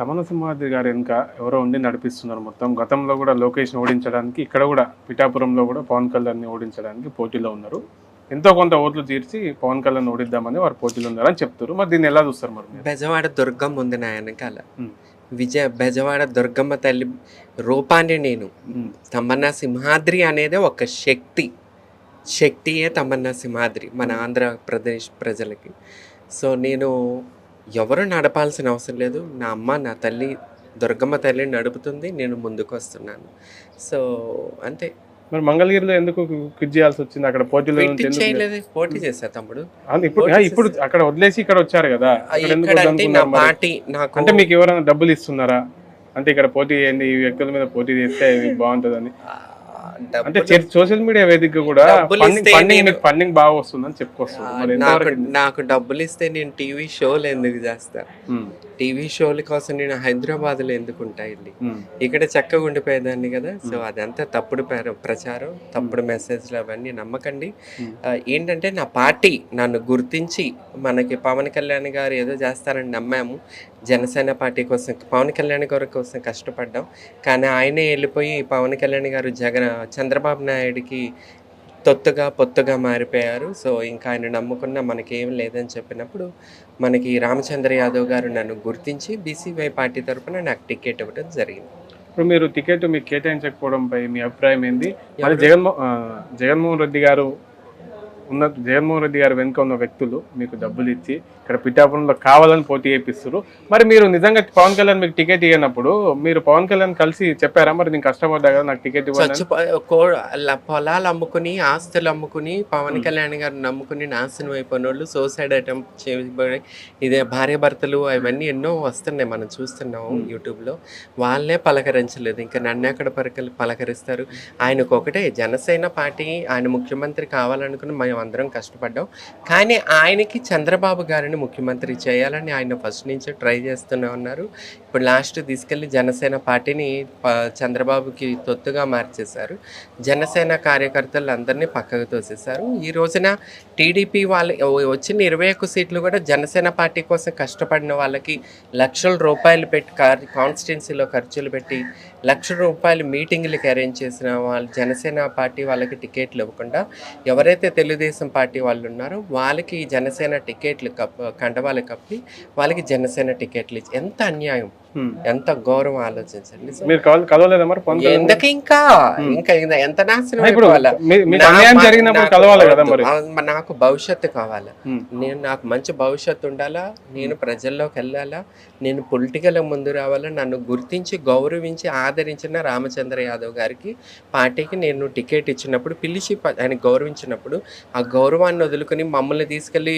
తమన సింహాద్రి గారు వెనుక ఎవరో ఉండి నడిపిస్తున్నారు మొత్తం. గతంలో కూడా లోకేష్ని ఓడించడానికి ఇక్కడ కూడా పిఠాపురంలో కూడా పవన్ కళ్యాణ్ని ఓడించడానికి పోటీలో ఉన్నారు. ఎంతో కొంత ఓట్లు తీర్చి పవన్ కళ్యాణ్ ఓడిద్దామని వారు పోటీలో ఉన్నారని చెప్తారు మరి దీన్ని ఎలా చూస్తారు మరి? బెజవాడ దుర్గమ్మ ఉంది నా వెనకాల. విజయ బెజవాడ దుర్గమ్మ తల్లి రూపాన్ని నేను. తమన్నా సింహాద్రి అనేది ఒక శక్తి. శక్తియే తమన్నా సింహాద్రి మన ఆంధ్రప్రదేశ్ ప్రజలకి. సో నేను ఎవరు నడపాల్సిన అవసరం లేదు. నా అమ్మ నా తల్లి దుర్గమ్మ తల్లి నడుపుతుంది. నేను ముందుకు వస్తున్నాను సో అంతే. మరి మంగళగిరిలో ఎందుకు క్విట్ చేయాల్సి వచ్చింది? అక్కడ పోటీలో చేయలేదు. పోటీ చేశా తమ్ముడు. ఇప్పుడు అక్కడ వదిలేసి ఇక్కడ వచ్చారు కదా. అంటే మీకు ఎవరైనా డబ్బులు ఇస్తున్నారా? అంటే ఇక్కడ పోటీ చేయండి ఈ వ్యక్తుల మీద పోటీ చేస్తే బాగుంటుందని. ఆ, అంటే సోషల్ మీడియా వేదికగా కూడా ఫండింగ్ బాగా వస్తుందని చెప్పుకొస్తుంది. మరి నాకు డబ్బులు ఇస్తే నేను టీవీ షోలు ఎందుకు చేస్తా? టీవీ షోల కోసం నేను హైదరాబాద్లో ఎందుకు ఉంటా వెళ్ళి ఉమ్, ఇక్కడ చక్కగా ఉండిపోయేదాన్ని కదా? సో అదంతా తప్పుడు ప్ర- ప్రచారం తప్పుడు మెసేజ్లు అవన్నీ నమ్మకండి. ఏంటంటే నా పార్టీ నన్ను గుర్తించి మనకి పవన్ కళ్యాణ్ గారు ఏదో చేస్తారని నమ్మాము. జనసేన పార్టీ కోసం పవన్ కళ్యాణ్ గారి కోసం కష్టపడ్డాం. కానీ ఆయనే వెళ్ళిపోయి పవన్ కళ్యాణ్ గారు జగన్ చంద్రబాబు నాయుడికి తొత్తుగా పొత్తుగా మారిపోయారు. సో ఇంకా ఆయన నమ్ముకున్న మనకేం లేదని చెప్పినప్పుడు మనకి రామచంద్ర యాదవ్ గారు నన్ను గుర్తించి బీసీవై పార్టీ తరపున నాకు టికెట్ ఇవ్వడం జరిగింది. ఇప్పుడు మీరు టికెట్ మీకు కేటాయించకపోవడంపై మీ అభిప్రాయం ఏంది? మరి జగన్మో జగన్మోహన్ రెడ్డి గారు ఉన్న జగన్మోహన్ రెడ్డి గారు వెనుక ఉన్న వ్యక్తులు మీకు డబ్బులు ఇచ్చి ఇక్కడ పిఠాపురంలో కావాలని పోటీ చేపిస్తారు మరి మీరు నిజంగా పవన్ కళ్యాణ్ మీకు టికెట్ ఇవ్వనప్పుడు మీరు పవన్ కళ్యాణ్ కలిసి చెప్పారా? మరి నేను కష్టపడ్డా కదా నాకు టికెట్ ఇవ్వాలి పొలాలు అమ్ముకుని ఆస్తులు అమ్ముకుని పవన్ కళ్యాణ్ గారిని నమ్ముకుని నాశనం అయిపోయిన వాళ్ళు సూసైడ్ అటెంప్ట్ చేయబడి ఇదే భార్య భర్తలు అవన్నీ ఎన్నో వస్తున్నాయి మనం చూస్తున్నాం యూట్యూబ్లో. వాళ్ళే పలకరించలేదు. ఇంకా నన్ను ఎక్కడ పలకరి పలకరిస్తారు? ఆయనకు ఒకటే జనసేన పార్టీ ఆయన ముఖ్యమంత్రి కావాలనుకుని మేము అందరం కష్టపడ్డాం. కానీ ఆయనకి చంద్రబాబు గారిని ముఖ్యమంత్రి చేయాలని ఆయన ఫస్ట్ నుంచి ట్రై చేస్తూనే ఉన్నారు. ఇప్పుడు లాస్ట్ తీసుకెళ్ళి జనసేన పార్టీని చంద్రబాబుకి తొత్తుగా మార్చేశారు. జనసేన కార్యకర్తలు అందరినీ పక్కకు తోసేశారు. ఈ రోజున టీడీపీ వాళ్ళ వచ్చిన ఇరవై ఒక్క సీట్లు కూడా జనసేన పార్టీ కోసం కష్టపడిన వాళ్ళకి లక్షల రూపాయలు పెట్టి కాన్స్టిట్యున్సీలో ఖర్చులు పెట్టి లక్ష రూపాయలు మీటింగ్లకి అరేంజ్ చేసిన వాళ్ళు జనసేన పార్టీ వాళ్ళకి టికెట్లు ఇవ్వకుండా ఎవరైతే తెలుగుదేశం పార్టీ వాళ్ళు ఉన్నారో వాళ్ళకి జనసేన టికెట్లు కప్ కండవాళ్ళు కప్పి వాళ్ళకి జనసేన టికెట్లు ఇచ్చి ఎంత అన్యాయం. ఎంత గౌరవం ఆలోచించండి మీరు కలవలేదా ఎందుకు ఇంకా? ఇంకా ఎంత నాశనం నాకు భవిష్యత్తు కావాలా. నేను నాకు మంచి భవిష్యత్తు ఉండాలా? నేను ప్రజల్లోకి వెళ్ళాలా? నేను పొలిటికల్ ముందు రావాలని నన్ను గుర్తించి గౌరవించి ఆదరించిన రామచంద్ర యాదవ్ గారికి పార్టీకి నేను టికెట్ ఇచ్చినప్పుడు పిలిచి ఆయన గౌరవించినప్పుడు ఆ గౌరవాన్ని వదులుకొని మమ్మల్ని తీసుకెళ్ళి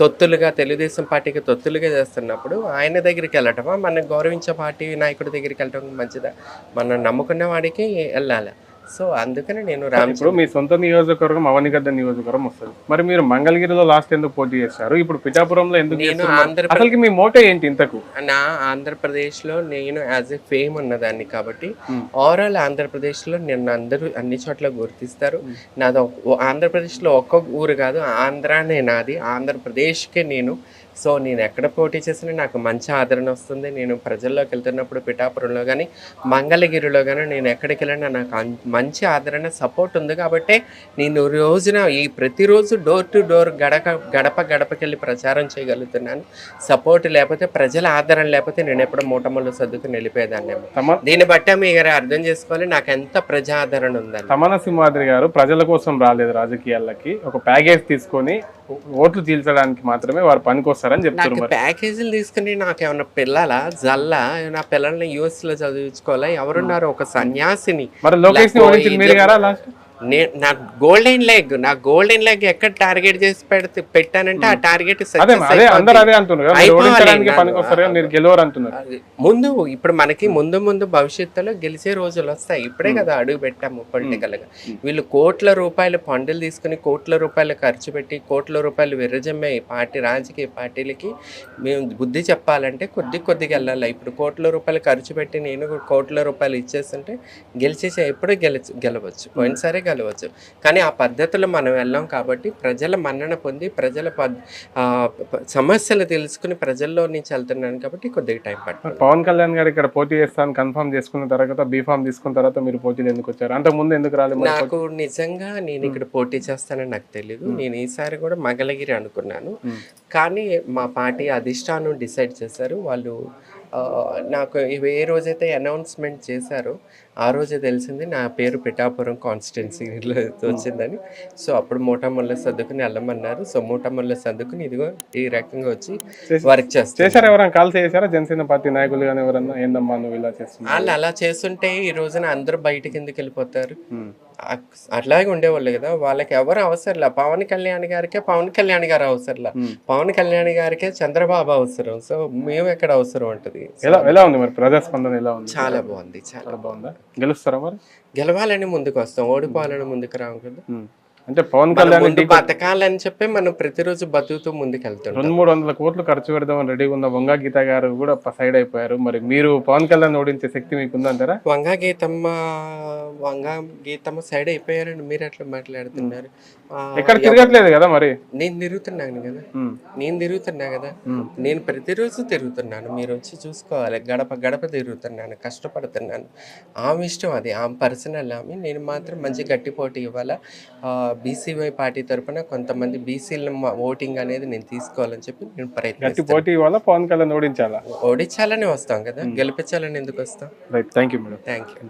తొత్తులుగా తెలుగుదేశం పార్టీకి తొత్తులుగా చేస్తున్నప్పుడు ఆయన దగ్గరికి వెళ్ళటమా? మనం గౌరవించే పార్టీ నాయకుడి దగ్గరికి వెళ్ళటం మంచిదా? మనం నమ్ముకున్న వాడికి వెళ్ళాలి? సో అందుకని నేను ఇప్పుడు మీ సొంత నియోజకవర్గం అవనిగడ్డ నియోజకవర్గం వస్తుంది. మరి మీరు మంగళగిరిలో లాస్ట్ ఎందుకు పోటీ చేశారు? ఇప్పుడు పిఠాపురంలో ఎందుకు నేను? ఆంధ్రప్రదేశ్ అసలుకి మీ మోటో ఏంటి ఇంతకు? నా ఆంధ్రప్రదేశ్లో నేను యాజ్ ఎ ఫేమ్ ఉన్నదాన్ని కాబట్టి. ఓవరాల్ ఆంధ్రప్రదేశ్లో నేను అందరూ అన్ని చోట్ల గుర్తిస్తారు. నాది ఓ- ఆంధ్రప్రదేశ్లో ఒక్క ఊరు కాదు ఆంధ్రానే నాది. ఆంధ్రప్రదేశ్కే నేను. సో నేను ఎక్కడ పోటీ చేసినా నాకు మంచి ఆదరణ వస్తుంది. నేను ప్రజల్లోకి వెళ్తున్నప్పుడు పిఠాపురంలో కానీ మంగళగిరిలో కానీ నేను ఎక్కడికి వెళ్ళినా నాకు మంచి ఆదరణ సపోర్ట్ ఉంది కాబట్టి నేను రోజున ఈ ప్రతిరోజు డోర్ టు డోర్ గడక గడప గడపకెళ్ళి ప్రచారం చేయగలుగుతున్నాను. సపోర్ట్ లేకపోతే ప్రజల ఆదరణ లేకపోతే నేను ఎప్పుడో మూటములు సర్దుకుని వెళ్ళిపోయేదాన్ని తమ దీన్ని బట్టి మీరు అర్థం చేసుకోవాలి నాకు ఎంత ప్రజా ఆదరణ ఉందని. తమన సింహాద్రి గారు ప్రజల కోసం రాలేదు రాజకీయాలకి ఒక ప్యాకేజ్ తీసుకొని ఓట్లు చీల్చడానికి మాత్రమే వారు పనికొస్తారని చెప్తారు ప్యాకేజీలు తీసుకుని నాకు ఏమన్నా పిల్లల? జల్లా? నా పిల్లల్ని యూఎస్లో చదివించుకోవాలా? ఎవరున్నారు? ఒక సన్యాసిని. మరి లోకేష్ మీరు గారా లాస్ట్ నా గోల్డెన్ లెగ్ నా గోల్డెన్ లెగ్ ఎక్కడ టార్గెట్ చేసి పెడితే పెట్టానంటే ఆ టార్గెట్ ముందు ఇప్పుడు మనకి ముందు ముందు భవిష్యత్తులో గెలిచే రోజులు వస్తాయి. ఇప్పుడే కదా అడుగు పెట్టాము పొలిటికల్గా. వీళ్ళు కోట్ల రూపాయలు పండులు తీసుకుని కోట్ల రూపాయలు ఖర్చు పెట్టి కోట్ల రూపాయలు విరజమ్మే పార్టీ రాజకీయ పార్టీలకి మేము బుద్ధి చెప్పాలంటే కొద్ది కొద్దిగా వెళ్ళాలి. ఇప్పుడు కోట్ల రూపాయలు ఖర్చు పెట్టి నేను కోట్ల రూపాయలు ఇచ్చేస్తుంటే గెలిచేసే ఎప్పుడూ గెలిచి గెలవచ్చు. పోయినసారి గెలవచ్చు కానీ ఆ పద్ధతిలో మనం వెళ్ళాం కాబట్టి ప్రజల మన్నన పొంది ప్రజల సమస్యలు తెలుసుకుని ప్రజల్లో నుంచి వెళ్తున్నాను కాబట్టి కొద్దిగా టైం పడుతుంది. పవన్ కళ్యాణ్ గారు ఇక్కడ పోటీ చేస్తాను కన్ఫర్మ్ చేసుకున్న తర్వాత బీఫామ్ తీసుకున్న తర్వాత మీరు పోటీలు ఎందుకు వచ్చారు? అంతకు ముందు ఎందుకు రాలేదు నాకు నిజంగా నేను ఇక్కడ పోటీ చేస్తానని నాకు తెలియదు నేను ఈసారి కూడా మంగళగిరి అనుకున్నాను. కానీ మా పార్టీ అధిష్టానం డిసైడ్ చేశారు. వాళ్ళు నాకు ఇవి ఏ రోజైతే అనౌన్స్మెంట్ చేశారో ఆ రోజే తెలిసింది నా పేరు పిఠాపురం కాన్స్టిట్యున్సీలో వచ్చిందని. సో అప్పుడు మూటముళ్ళ సర్దుకుని వెళ్ళమన్నారు సో మూటముళ్ళ సర్దుకుని ఇదిగో ఈ రకంగా వచ్చి వర్క్ చేస్తారు చేశారు ఎవరైనా? కాల్ చేశారా? జనసేన పార్టీ నాయకులు కానీ ఎవరన్నా? ఏందమ్మా నువ్వు ఇలా చేస్తున్నావు? వాళ్ళు అలా చేస్తుంటే ఈ రోజున అందరూ బయటికి ఎందుకు వెళ్ళిపోతారు? అట్లాగే ఉండేవాళ్ళు కదా. వాళ్ళకి ఎవరు అవసరంలా? పవన్ కళ్యాణ్ గారికే పవన్ కళ్యాణ్ గారు అవసరంలా. పవన్ కళ్యాణ్ గారికే చంద్రబాబు అవసరం. సో మేము ఎక్కడ అవసరం ఉంటుంది ఎలా ఎలా ఉంది మరి ప్రజాస్పందన ఎలా ఉంది? చాలా బాగుంది చాలా బాగుందా? గెలుస్తారా మరి? గెలవాలని ముందుకు వస్తాం. ఓడిపోవాలని ముందుకు రాము కదా. అంటే పవన్ కళ్యాణ్ బతకాలని చెప్పి మనం ప్రతిరోజు బతుకుతూ ముందుకు వెళ్తుంటాం రెండు మూడు వందల కోట్లు ఖర్చు పెడదామని రెడీగా ఉన్న వంగా గీత గారు కూడా సైడ్ అయిపోయారు. మరి మీరు పవన్ కళ్యాణ్ ఓడించే శక్తి మీకు ఉందంటారా వంగా గీతమ్మ వంగా గీతమ్మ సైడ్ అయిపోయారని మీరు ఎట్లా మాట్లాడుతున్నారు. ఎక్కడ తిరగట్లేదు కదా మరి? నేను తిరుగుతున్నాను కదా. నేను తిరుగుతున్నా కదా. నేను ప్రతిరోజు తిరుగుతున్నాను. మీరు వచ్చి చూసుకోవాలి. గడప గడప తిరుగుతున్నాను. కష్టపడుతున్నాను. ఆమె ఇష్టం అది. ఆమె పర్సనల్ ఆమె. నేను మాత్రం మంచి గట్టి పోటీ ఇవ్వాలా. బీసీవై పార్టీ తరపున కొంతమంది బీసీల ఓటింగ్ అనేది నేను తీసుకోవాలని చెప్పి నేను ప్రయత్నిస్తాను. పోటీ పవన్ కళ్యాణ్ ఓడించాలా? ఓడించాలని వస్తాం కదా. గెలిపించాలని ఎందుకు వస్తాం? Thank you madam. Thank you